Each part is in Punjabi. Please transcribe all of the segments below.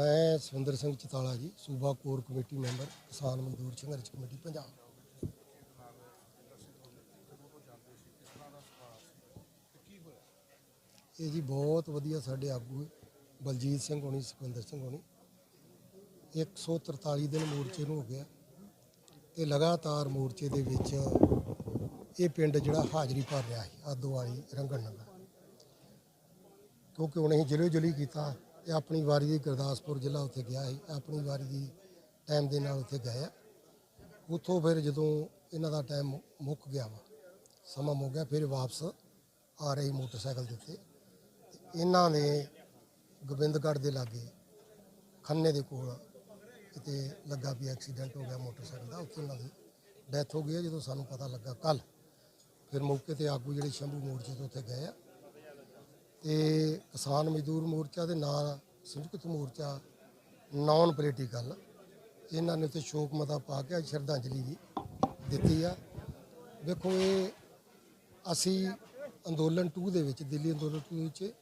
ਮੈਂ ਸਵਿੰਦਰ ਸਿੰਘ ਚਤਾਲਾ ਜੀ, ਸੂਬਾ ਕੋਰ ਕਮੇਟੀ ਮੈਂਬਰ, ਕਿਸਾਨ ਮਜ਼ਦੂਰ ਸੰਘਰਸ਼ ਕਮੇਟੀ, ਪੰਜਾਬ। ਇਹ ਜੀ ਬਹੁਤ ਵਧੀਆ ਸਾਡੇ ਆਗੂ ਬਲਜੀਤ ਸਿੰਘ ਹੋਣੀ, ਸੁਖਵਿੰਦਰ ਸਿੰਘ ਹੋਣੀ। 143 ਦਿਨ ਮੋਰਚੇ ਨੂੰ ਹੋ ਗਿਆ ਤੇ ਲਗਾਤਾਰ ਮੋਰਚੇ ਦੇ ਵਿੱਚ ਇਹ ਪਿੰਡ ਜਿਹੜਾ ਹਾਜ਼ਰੀ ਭਰ ਰਿਹਾ ਸੀ ਹੈ ਆਦੋਵਾਲੀ ਰੰਗਣ ਨਗਰ। ਕਿਉਂਕਿ ਉਹਨੇ ਅਸੀਂ ਜ਼ਿਲ੍ਹੇ ਜ਼ਿਲ੍ਹੇ ਕੀਤਾ ਇਹ ਆਪਣੀ ਵਾਰੀ ਦੀ ਗੁਰਦਾਸਪੁਰ ਜ਼ਿਲ੍ਹਾ ਉੱਥੇ ਗਿਆ ਸੀ, ਆਪਣੀ ਵਾਰੀ ਦੀ ਟਾਈਮ ਦੇ ਨਾਲ ਉੱਥੇ ਗਏ ਆ। ਉੱਥੋਂ ਫਿਰ ਜਦੋਂ ਇਹਨਾਂ ਦਾ ਟਾਈਮ ਮੁੱਕ ਗਿਆ ਵਾ, ਸਮਾਂ ਮੁੱਕ ਗਿਆ, ਫਿਰ ਵਾਪਸ ਆ ਰਹੀ ਮੋਟਰਸਾਈਕਲ ਦੇ ਉੱਤੇ। ਇਹਨਾਂ ਨੇ ਗੋਬਿੰਦਗੜ੍ਹ ਦੇ ਲਾਗੇ ਖੰਨੇ ਦੇ ਕੋਲ ਕਿਤੇ ਲੱਗਾ ਵੀ ਐਕਸੀਡੈਂਟ ਹੋ ਗਿਆ ਮੋਟਰਸਾਈਕਲ ਦਾ, ਉੱਥੇ ਉਹਨਾਂ ਦੀ ਡੈਥ ਹੋ ਗਈ ਹੈ ਜਦੋਂ ਸਾਨੂੰ ਪਤਾ ਲੱਗਾ ਕੱਲ ਫਿਰ ਮੌਕੇ ਤੇ ਆਗੂ ਜਿਹੜੇ ਸ਼ੰਭੂ ਮੋਰਚੇ ਤੋਂ ਉੱਥੇ ਗਏ ਆ ਤੇ ਕਿਸਾਨ ਮਜ਼ਦੂਰ ਮੋਰਚਾ ਦੇ ਨਾਲ ਸੰਯੁਕਤ ਮੋਰਚਾ ਨਾਨ ਪੋਲੀਟੀਕਲ ਇਹਨਾਂ ਨੇ ਤੇ ਸ਼ੋਕ ਮਤਾ ਪਾ ਕੇ ਅੱਜ ਸ਼ਰਧਾਂਜਲੀ ਵੀ ਦਿੱਤੀ ਆ। ਵੇਖੋ ਇਹ ਅਸੀਂ ਅੰਦੋਲਨ 2 ਦੇ ਵਿੱਚ, ਦਿੱਲੀ ਅੰਦੋਲਨ 2 ਵਿੱਚ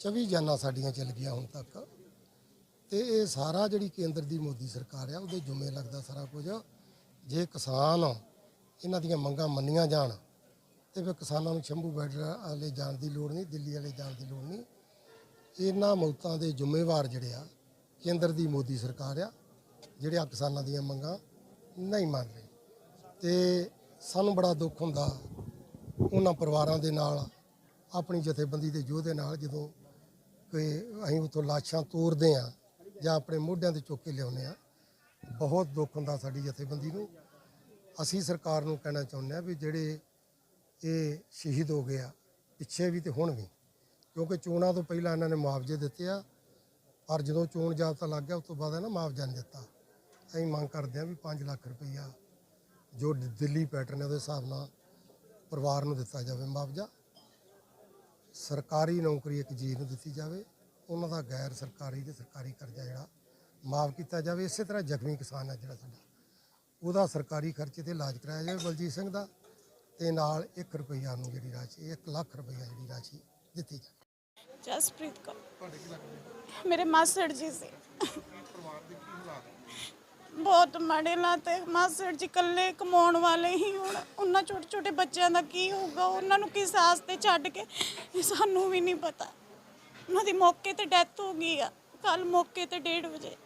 24 ਜਾਨਾਂ ਸਾਡੀਆਂ ਚੱਲ ਗਈਆਂ ਹੁਣ ਤੱਕ ਤੇ ਇਹ ਸਾਰਾ ਜਿਹੜੀ ਕੇਂਦਰ ਦੀ ਮੋਦੀ ਸਰਕਾਰ ਆ, ਉਹਦੇ ਜੁਮੇ ਲੱਗਦਾ ਸਾਰਾ ਕੁਝ। ਜੇ ਕਿਸਾਨ ਇਹਨਾਂ ਦੀਆਂ ਮੰਗਾਂ ਮੰਨੀਆਂ ਜਾਣ ਤੇ ਫਿਰ ਕਿਸਾਨਾਂ ਨੂੰ ਸ਼ੰਭੂ ਬਾਰਡਰ ਵਾਲੇ ਜਾਣ ਦੀ ਲੋੜ ਨਹੀਂ, ਦਿੱਲੀ ਵਾਲੇ ਜਾਣ ਦੀ ਲੋੜ ਨਹੀਂ। ਇਹਨਾਂ ਮੌਤਾਂ ਦੇ ਜ਼ਿੰਮੇਵਾਰ ਜਿਹੜੇ ਆ, ਕੇਂਦਰ ਦੀ ਮੋਦੀ ਸਰਕਾਰ ਆ, ਜਿਹੜੇ ਆ ਕਿਸਾਨਾਂ ਦੀਆਂ ਮੰਗਾਂ ਨਹੀਂ ਮੰਨ ਰਹੇ। ਤੇ ਸਾਨੂੰ ਬੜਾ ਦੁੱਖ ਹੁੰਦਾ ਉਹਨਾਂ ਪਰਿਵਾਰਾਂ ਦੇ ਨਾਲ, ਆਪਣੀ ਜਥੇਬੰਦੀ ਦੇ ਯੋਧੇ ਨਾਲ ਜਦੋਂ ਕਿ ਅਸੀਂ ਉੱਥੋਂ ਲਾਸ਼ਾਂ ਤੋਰਦੇ ਆ ਜਾਂ ਆਪਣੇ ਮੋਢਿਆਂ ਤੇ ਚੁੱਕ ਕੇ ਲਿਆਉਂਦੇ ਆ ਬਹੁਤ ਦੁੱਖ ਹੁੰਦਾ ਸਾਡੀ ਜਥੇਬੰਦੀ ਨੂੰ। ਅਸੀਂ ਸਰਕਾਰ ਨੂੰ ਕਹਿਣਾ ਚਾਹੁੰਦੇ ਆ ਵੀ ਜਿਹੜੇ ਇਹ ਸ਼ਹੀਦ ਹੋ ਗਿਆ ਪਿੱਛੇ ਵੀ ਤੇ ਹੁਣ ਵੀ। ਕਿਉਂਕਿ ਚੋਣਾਂ ਤੋਂ ਪਹਿਲਾਂ ਇਹਨਾਂ ਨੇ ਮੁਆਵਜ਼ੇ ਦਿੱਤੇ ਆ। ਪਰ ਜਦੋਂ ਚੋਣ ਜਾਬਤਾ ਲੱਗ ਗਿਆ, ਉਸ ਤੋਂ ਬਾਅਦ ਇਹਨਾਂ ਮੁਆਵਜ਼ਾ ਨਹੀਂ ਦਿੱਤਾ। ਅਸੀਂ ਮੰਗ ਕਰਦੇ ਆ ਵੀ 5 ਲੱਖ ਰੁਪਈਆ ਜੋ ਦਿੱਲੀ ਪੈਟਰਨ ਹੈ ਉਹਦੇ ਹਿਸਾਬ ਨਾਲ ਪਰਿਵਾਰ ਨੂੰ ਦਿੱਤਾ ਜਾਵੇ ਮੁਆਵਜ਼ਾ। ਸਰਕਾਰੀ ਨੌਕਰੀ ਇੱਕ ਜੀ ਨੂੰ ਦਿੱਤੀ ਜਾਵੇ। ਉਹਨਾਂ ਦਾ ਗੈਰ ਸਰਕਾਰੀ ਤੇ ਸਰਕਾਰੀ ਕਰਜ਼ਾ ਜਿਹੜਾ ਮਾਫ ਕੀਤਾ ਜਾਵੇ। ਇਸੇ ਤਰ੍ਹਾਂ ਜ਼ਖਮੀ ਕਿਸਾਨ ਹੈ ਜਿਹੜਾ ਸਾਡਾ। ਉਹਦਾ ਸਰਕਾਰੀ ਖਰਚੇ ਤੇ ਇਲਾਜ ਕਰਾਇਆ ਜਾਵੇ ਬਲਜੀਤ ਸਿੰਘ ਦਾ। ਤੇ ਨਾਲ 1 ਰੁਪਈਆ ਨੂੰ ਜਿਹੜੀ ਰਾਸ਼ੀ 1 ਲੱਖ ਰੁਪਈਆ ਜਿਹੜੀ ਰਾਸ਼ੀ ਦਿੱਤੀ ਜਾਵੇ। ਜਸਪ੍ਰੀਤ ਕੌਰ। ਮੇਰੇ ਮਾਸੜ ਜੀ ਸੀ। ਬਹੁਤ ਮਾੜੇ ਲਾਤੇ ਮਾਸੜ ਜੀ ਇਕੱਲੇ ਕਮਾਉਣ ਵਾਲੇ ਹੀ ਹੁਣ ਉਹਨਾਂ ਛੋਟੇ ਛੋਟੇ ਬੱਚਿਆਂ ਦਾ ਕੀ ਹੋਊਗਾ? ਉਹਨਾਂ ਨੂੰ ਕਿਸ ਆਸ ਤੇ ਛੱਡ ਕੇ ਸਾਨੂੰ ਵੀ ਨਹੀਂ ਪਤਾ। ਉਹਨਾਂ ਦੀ ਮੌਕੇ ਤੇ ਡੈਥ ਹੋ ਗਈ ਆ। ਕੱਲ ਮੌਕੇ ਤੇ 1:30 ਵਜੇ।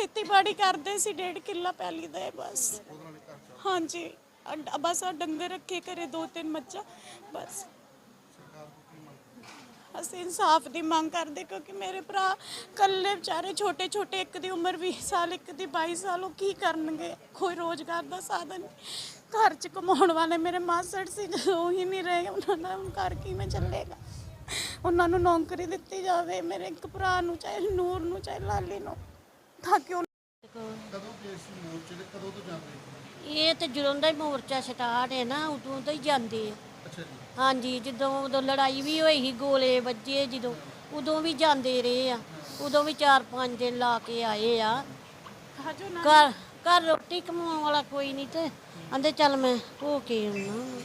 ਖੇਤੀਬਾੜੀ ਕਰਦੇ ਸੀ, ਡੇਢ ਕਿੱਲਾ ਪੈਲੀ ਦਾ ਹੈ ਬਸ। ਹਾਂਜੀ, ਅੱਡ- ਬਸ ਆ ਡੰਗਰ ਰੱਖੇ ਘਰੇ ਦੋ ਤਿੰਨ ਮੱਝਾਂ, ਬਸ। ਅਸੀਂ ਇਨਸਾਫ ਦੀ ਮੰਗ ਕਰਦੇ ਕਿਉਂਕਿ ਮੇਰੇ ਭਰਾ ਕੱਲੇ ਵਿਚਾਰੇ ਛੋਟੇ ਛੋਟੇ, ਇੱਕ ਦੀ ਉਮਰ 20 ਸਾਲ, ਇੱਕ ਦੀ 22 ਸਾਲ, ਉਹ ਕੀ ਕਰਨਗੇ? ਕੋਈ ਰੋਜ਼ਗਾਰ ਦਾ ਸਾਧਨ ਨਹੀਂ। ਘਰ ਚ ਕਮਾਉਣ ਵਾਲੇ ਮੇਰੇ ਮਾਸੜ ਸੀ, ਜਦੋਂ ਉਹ ਹੀ ਨਹੀਂ ਰਹੇ, ਉਹਨਾਂ ਦਾ ਹੁਣ ਘਰ ਕਿਵੇਂ ਚੱਲੇਗਾ? ਉਹਨਾਂ ਨੂੰ ਨੌਕਰੀ ਦਿੱਤੀ ਜਾਵੇ, ਮੇਰੇ ਇੱਕ ਭਰਾ ਨੂੰ, ਚਾਹੇ ਨੂਰ ਨੂੰ, ਚਾਹੇ ਲਾਲੀ ਨੂੰ। ਤਾਂ ਕਿ ਉਹ ਕਦੋਂ ਗਏ ਸੀ ਮੋਰਚੇ ਤੇ ਕਦੋਂ ਤੋਂ ਜਾਂਦੇ ਇਹ ਤੇ ਜਦੋਂ ਦਾ ਹੀ ਮੋਰਚਾ ਸਟਾਰਟ ਹੈ ਨਾ ਉਦੋਂ ਤੋਂ ਹੀ ਜਾਂਦੇ ਆ। ਅੱਛਾ ਜੀ। ਹਾਂਜੀ ਜਦੋਂ ਉਦੋਂ ਲੜਾਈ ਵੀ ਹੋਈ ਸੀ ਗੋਲੇ ਵੱਜੇ ਜਦੋਂ ਉਦੋਂ ਵੀ ਜਾਂਦੇ ਰਹੇ ਆ। ਉਦੋਂ ਵੀ 4-5 ਦਿਨ ਲਾ ਕੇ ਆਏ ਆ। ਘਰ ਘਰ ਰੋਟੀ ਕਮਾਉਣ ਵਾਲਾ ਕੋਈ ਨਹੀਂ ਤੇ ਆਂਦੇ ਚੱਲ ਮੈਂ ਹੋ ਕੇ ਆਉਣਾ।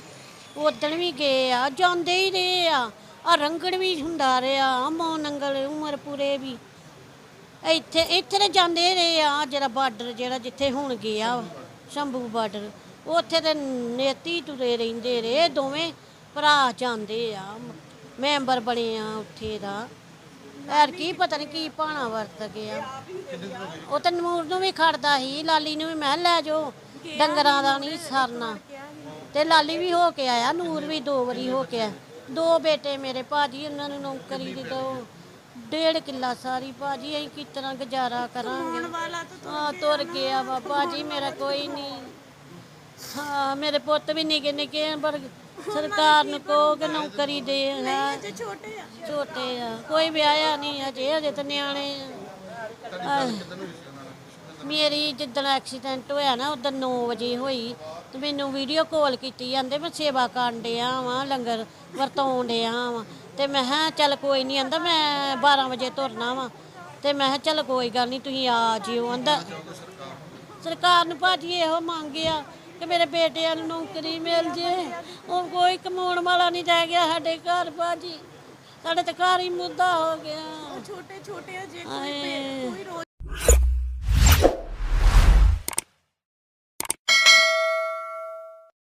ਉਦਣ ਵੀ ਗਏ ਆ ਜਾਂਦੇ ਹੀ ਰਹੇ ਆ। ਆ ਰੰਗੜ ਵੀ ਹੁੰਦਾ ਰਿਹਾ ਮੌ ਨੰਗਲ ਉਮਰ ਪੂਰੇ ਵੀ। ਇੱਥੇ ਇੱਥੇ ਤੇ ਜਾਂਦੇ ਰਹੇ ਆ ਜਿਹੜਾ ਬਾਰਡਰ ਜਿਹੜਾ ਜਿੱਥੇ ਹੁਣ ਗਿਆ ਵਾ, ਸ਼ੰਭੂ ਬਾਰਡਰ ਉੱਥੇ ਤੇ ਨੇਤੀ ਤੁਰੇ ਰਹਿੰਦੇ ਰਹੇ ਦੋਵੇਂ ਭਰਾ ਜਾਂਦੇ ਆ ਮੈਂਬਰ ਬਣੇ ਆ ਉੱਥੇ ਦਾ। ਐਰ ਕੀ ਪਤਾ ਨਹੀਂ ਕੀ ਪਾਣਾ ਵਰਤ ਗਿਆ ਉਹ ਤਾਂ ਨੂਰ ਨੂੰ ਵੀ ਖੜਦਾ ਸੀ ਲਾਲੀ ਨੂੰ ਵੀ ਮੈਂ ਕਿਹਾ ਲੈ ਜਾਓ ਡੰਗਰਾਂ ਦਾ ਨਹੀਂ ਸਰਨਾ। ਤੇ ਲਾਲੀ ਵੀ ਹੋ ਕੇ ਆਇਆ ਨੂਰ ਵੀ ਦੋ ਵਾਰੀ ਹੋ ਕੇ ਆਇਆ। ਦੋ ਬੇਟੇ ਮੇਰੇ ਭਾਜੀ ਉਹਨਾਂ ਨੂੰ ਨੌਕਰੀ ਦੀ ਦੋ। ਡੇਢ ਕਿੱਲਾ ਸਾਰੀ ਭਾਜੀ ਅਸੀਂ ਕਿਸ ਤਰ੍ਹਾਂ ਗੁਜ਼ਾਰਾ ਕਰਾਂਗੇ? ਆ ਤੁਰ ਗਿਆ ਵਾ ਭਾਜੀ ਮੇਰਾ ਕੋਈ ਨਹੀਂ। ਹਾਂ ਮੇਰੇ ਪੁੱਤ ਵੀ ਨਿੱਕੇ ਨਿੱਕੇ ਆ, ਪਰ ਸਰਕਾਰ ਨੂੰ ਕਹੋ ਕਿ ਨੌਕਰੀ ਦੇ ਹੈ ਛੋਟੇ ਆ। ਛੋਟੇ ਆ। ਕੋਈ ਵਿਆਹਿਆ ਨਹੀਂ ਅਜੇ ਅਜੇ ਤਾਂ ਨਿਆਣੇ ਆ। ਮੇਰੀ ਜਿੱਦਣ ਐਕਸੀਡੈਂਟ ਹੋਇਆ ਨਾ ਉਦੋਂ 9 ਵਜੇ ਹੋਈ ਤੇ ਮੈਨੂੰ ਵੀਡੀਓ ਕਾਲ ਕੀਤੀ ਜਾਂਦੇ ਮੈਂ ਸੇਵਾ ਕਰਨ ਡਿਆ ਵਾਂ ਲੰਗਰ ਵਰਤਾਉਣ ਡਿਆ ਵਾਂ। ਤੇ ਮੈਂ ਕਿਹਾ ਚੱਲ ਕੋਈ ਨਹੀਂ ਆਂਦਾ ਮੈਂ 12 ਵਜੇ ਤੁਰਨਾ ਵਾਂ। ਤੇ ਮੈਂ ਚੱਲ ਕੋਈ ਗੱਲ ਨਹੀਂ ਤੁਸੀਂ ਆ ਜਿਓ ਆਂਦਾ। ਸਰਕਾਰ ਨੂੰ ਭਾਜੀ ਇਹੋ ਮੰਗਿਆ ਕਿ ਮੇਰੇ ਬੇਟਿਆਂ ਨੂੰ ਨੌਕਰੀ ਮਿਲ ਜੇ। ਉਹ ਕੋਈ ਕਮਾਉਣ ਵਾਲਾ ਨਹੀਂ ਰਹਿ ਗਿਆ ਸਾਡੇ ਘਰ ਬਾਜੀ ਸਾਡੇ ਤਾਂ ਘਰ ਹੀ ਮੁੱਦਾ ਹੋ ਗਿਆ। ਛੋਟੇ ਛੋਟੇ ਹਾਏ। ਕੋਈ ਰੋਜ਼